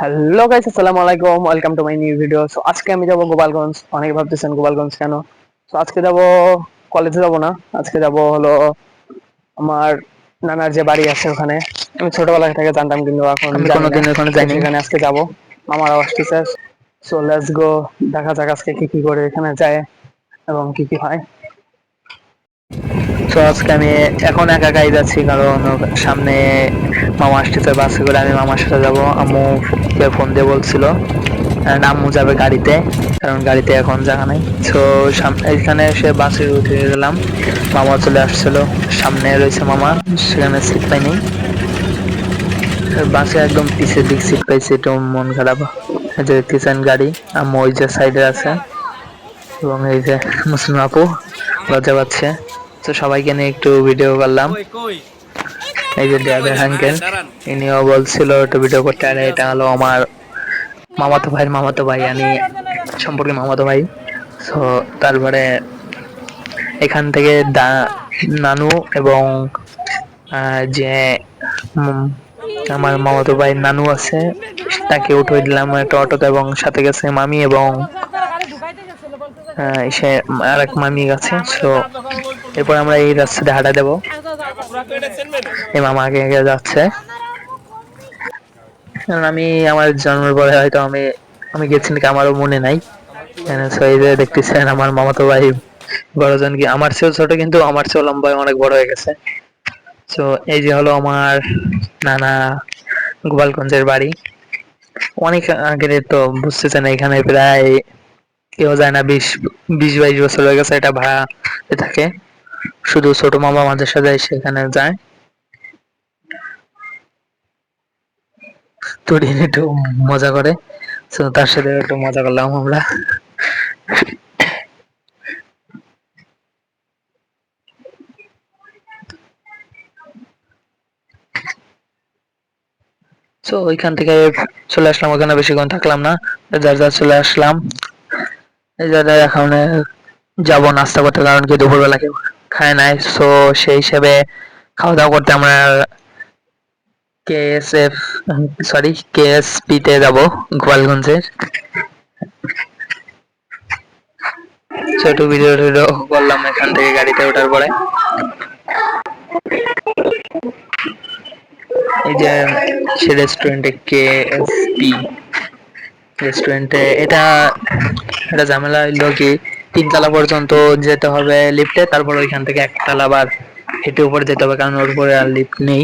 Hello guys আসসালামু আলাইকুম welcome to my new video so আজকে আমি যাব গোপালগঞ্জ। অনেকে ভাবতেছেন গোপালগঞ্জ কেন? সো আজকে যাব কলেজে যাব না। আজকে যাব হলো আমার নানার যে বাড়ি আছে ওখানে। আমি ছোটবেলা থেকে জানতাম কিন্তু এখন আমি কোনোদিন ওখানে যাইনি। সেখানে আজকে যাব। আমার আসতেছে। সো লেটস গো দেখা যাক আজকে কি কি করে এখানে যায় এবং কি কি হয়। তো আজকে আমি এখন একা একাই যাচ্ছি কারণ সামনে মামা আসতেছে বাসে করে আমি মামার সাথে যাব। আম্মু ফোন দিয়ে বলছিল আম্মু যাবে গাড়িতে, কারণ গাড়িতে এখন জায়গা নাই। তো এখানে এসে বাসে উঠে গেলাম। মামা চলে আসছিল, সামনে রয়েছে মামা, সেখানে সিট পাইনি বাসে একদম পিছের দিক সিট পাইছে, একটু মন খারাপ। যে দেখতেছেন গাড়ি, আম্মু ওই যে সাইডে আছে। এবং এই যে মুসলিম আপু, লজ্জা পাচ্ছে। তো সবাইকে নিয়ে একটু ভিডিও করলাম। এই যে ড্রাইভার আঙ্কেল ইনিও বলছিল, একটু ভিডিও করতে আর এটা হলো আমার মামাতো ভাইয়ের মামাতো ভাই, আমি সম্পর্কে মামাতো ভাই। তো তারপরে এখান থেকে দা- নানু এবং যে আমার মামাতো ভাই নানু আছে, তাকে উঠে দিলাম একটা অটোতে এবং সাথে গেছে মামি এবং সে আর এক মামি গেছে তো এরপর আমরা এই রাস্তাতে হাঁটা দেবো। এই আগে আগে যাচ্ছে। আমি আমার জন্মের পরে হয়তো আমি আমি গেছি নাকি আমারও মনে নাই। দেখতেছেন আমার মামাতো ভাই, বড়জন কি আমার চেয়েও ছোট কিন্তু আমার চেয়েও লম্বায় অনেক বড় হয়ে গেছে। তো এই যে হলো আমার নানা গোপালগঞ্জের বাড়ি। অনেক আগের তো বুঝতেছেন এখানে প্রায় কেউ যায় না, বিশ বিশ বাইশ বছর হয়ে গেছে এটা ভাড়া থাকে। শুধু ছোট মামা মাঝে সাথে সেখানে যায়। একটু মজা করে। তার সাথে একটু মজা করলাম আমরা। তো ওইখান থেকে চলে আসলাম, ওখানে বেশিক্ষণ থাকলাম না। যার যার চলে আসলাম। এই জায়গায় এখন যাব নাস্তা করতে, কারণ কি দুপুরবেলা কেউ খায় নাই। তো সেই হিসেবে খাওয়া দাওয়া করতে আমরা কেএসএফ সরি কেএসপি তে যাব, গোপালগঞ্জের। ছোট ভিডিও টিডিও করলাম এখান থেকে গাড়িতে ওঠার পরে। এই যে সে রেস্টুরেন্টে কেএসপি রেস্টুরেন্টে এটা এটা ঝামেলা হইল কি তিনতলা পর্যন্ত যেতে হবে লিফটে তারপর ওইখান থেকে একতলা আবার হেঁটে উপরে যেতে হবে, কারণ ওর উপরে আর লিফট নেই।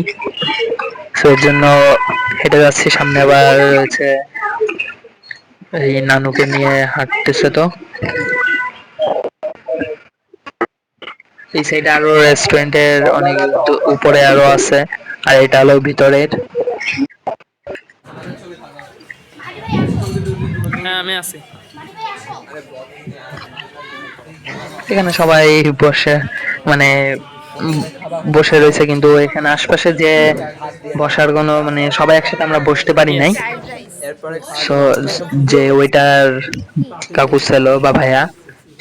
এর জন্য হেঁটে যাচ্ছি, সামনে আবার রয়েছে এই নানুকে নিয়ে হাঁটতেছে তো। এই সাইডে আরও রেস্টুরেন্টের অনেক উপরে আরও আছে, আর এটা হলো ভিতরের। হ্যাঁ আমি আছি। এখানে সবাই বসে মানে বসে রয়েছে, কিন্তু এখানে আশপাশে যে বসার কোনো মানে সবাই একসাথে আমরা বসতে পারি নাই। যে ওইটার কাকু ছিল বা ভাইয়া,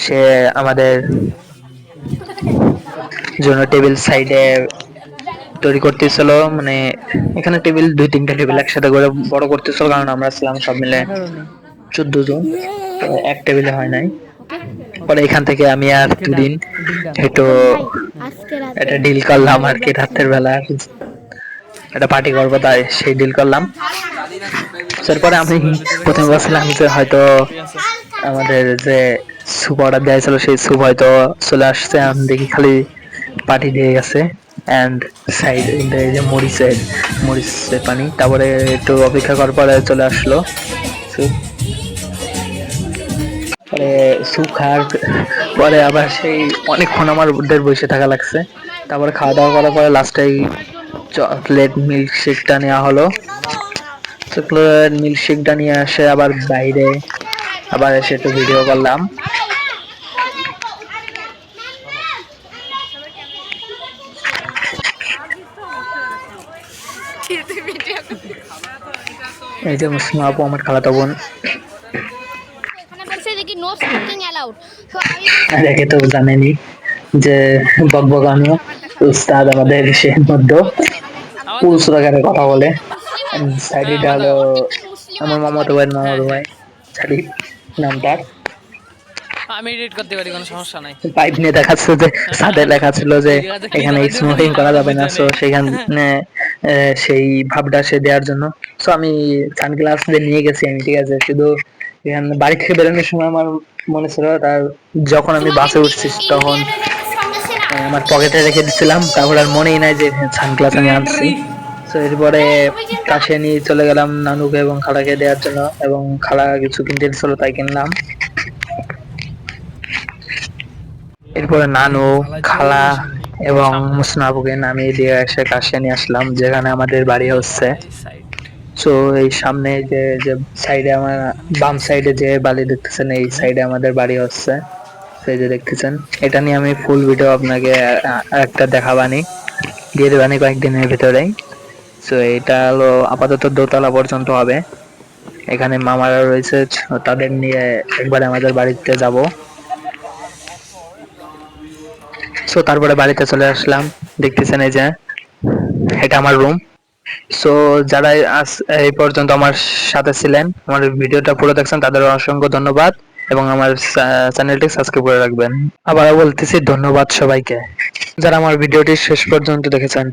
সে আমাদের জন্য টেবিল সাইডে তৈরি করতেছিল মানে এখানে টেবিল দুই তিনটা টেবিল একসাথে করে বড় করতেছিল, কারণ আমরা ছিলাম সব মিলে চোদ্দ জন এক টেবিলে হয় নাই। পরে এখান থেকে আমি আর দুদিন একটু একটা ডিল করলাম আর কি রাতের বেলা। একটা পার্টি করব তাই সেই ডিল করলাম। তারপরে আমি প্রথমে বলছিলাম যে হয়তো আমাদের যে স্যুপ অর্ডার দেওয়া ছিল সেই স্যুপ হয়তো চলে আসছে। আমি দেখি খালি পার্টি দিয়ে গেছে। অ্যান্ড সাইড এই যে মরিচের মরিচের পানি। তারপরে একটু অপেক্ষা করার পরে চলে আসলো। স্যুপ পরে স্যুপ পরে আবার সেই অনেকক্ষণ আমার ওদের বসে থাকা লাগছে। তারপরে খাওয়া দাওয়া করার পরে লাস্টে চকলেট মিল্ক শেকটা নেওয়া হলো। চকলেট মিল্কশেকটা নিয়ে আসে আবার বাইরে আবার এসে একটু ভিডিও করলাম। এই যে মুসলিম আপু, আমার খালাতো বোন এখানে বলছে দেখি নো স্মোকিং অ্যালাউড তো জানেনি যে বকবকানো উস্তাদ আমাদের সে মধ্য পুরুষ কথা বলে। সাইডে হলো আমার মামাতো ভাইয়ের মামাতো ভাই। আমি এডিট করতে পারি কোনো সমস্যা নাই। পাইপ নিয়ে দেখাচ্ছে যে সাদে লেখা ছিল যে এখানে স্মোকিং করা যাবে না। সো সেখানে সেই ভাবটা সে দেওয়ার জন্য। সো আমি সানগ্লাস দিয়ে নিয়ে গেছি আমি ঠিক আছে? শুধু এখানে বাড়ি থেকে বেরোনোর সময় আমার মনে ছিল তার যখন আমি বাসে উঠছি তখন আমার পকেটে রেখে দিছিলাম তারপর আর মনেই নাই যে সানগ্লাস আমি আনছি। তো এরপরে কাছে নিয়ে চলে গেলাম নানুকে এবং খালাকে দেওয়ার জন্য এবং খালা কিছু কিনতে দিছিল তাই কিনলাম। এরপরে নানু খালা এবং মুসনাবুকে নামিয়ে দিয়ে এসে কাছে নিয়ে আসলাম যেখানে আমাদের বাড়ি হচ্ছে। তো এই সামনে যে যে সাইডে আমার বাম সাইডে যে বালি দেখতেছেন, এই সাইডে আমাদের বাড়ি হচ্ছে। সেই যে দেখতেছেন, এটা নিয়ে আমি ফুল ভিডিও আপনাকে একটা দেখাবানি। দিয়ে দেবানি কয়েকদিনের ভিতরেই। তো এটা হলো আপাতত দোতলা পর্যন্ত হবে। এখানে মামারা রয়েছে তাদের নিয়ে একবার আমাদের বাড়িতে যাব। সো তারপরে বাড়িতে চলে আসলাম। দেখতেছেন এই যে, এটা আমার রুম সো যারা আজ এই পর্যন্ত আমার সাথে ছিলেন, আমার ভিডিওটা পুরো দেখছেন, তাদের অসংখ্য ধন্যবাদ এবং আমার চ্যানেলটি সাবস্ক্রাইব করে রাখবেন। আবার বলতেছি, ধন্যবাদ সবাইকে। যারা আমার ভিডিওটি শেষ পর্যন্ত দেখেছেন